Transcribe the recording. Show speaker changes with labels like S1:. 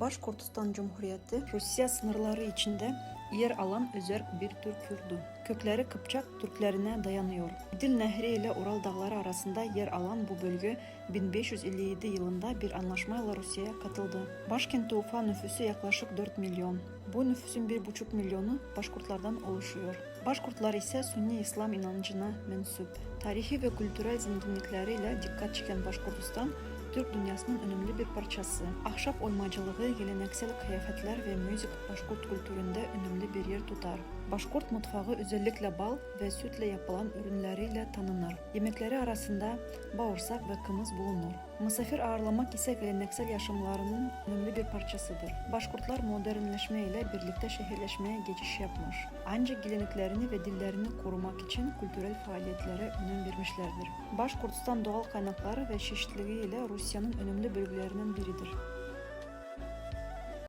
S1: Başkortistan Cumhuriyeti Rusya sınırları içinde yer alan özel bir Türk yurdu. Kökleri Kıpçak Türklerine dayanıyor. Dil Nehri ile Ural Dağları arasında yer alan bu bölge 1557 yılında bir anlaşmayla Rusya'ya katıldı. Başkenti Ufa nüfusu yaklaşık 4 milyon. Bu nüfusun 1,5 milyonu Başkurtlardan oluşuyor. Başkurtlar ise Sünni İslam inancına mensup. Tarihi ve kültürel zenginlikleriyle dikkat çeken Başkurtistan, Türk dünyasının önemli bir parçası. Ahşap oymacılığı, geleneksel kıyafetler ve müzik Başkurt kültüründe önemli bir yer tutar. Başkurt mutfağı özellikle bal ve sütle yapılan ürünleriyle tanınır. Yemekleri arasında bağırsak ve kımız bulunur. Misafir ağırlamak ise geleneksel yaşamlarının önemli bir parçasıdır. Başkurtlar modernleşme ile birlikte şehirleşmeye geçiş yapmış. Ancak geleneklerini ve dillerini korumak için kültürel faaliyetlere önem vermişlerdir. Başkurtistan doğal kaynakları ve çeşitliliği ile Rusya'nın önemli bölgelerinden biridir.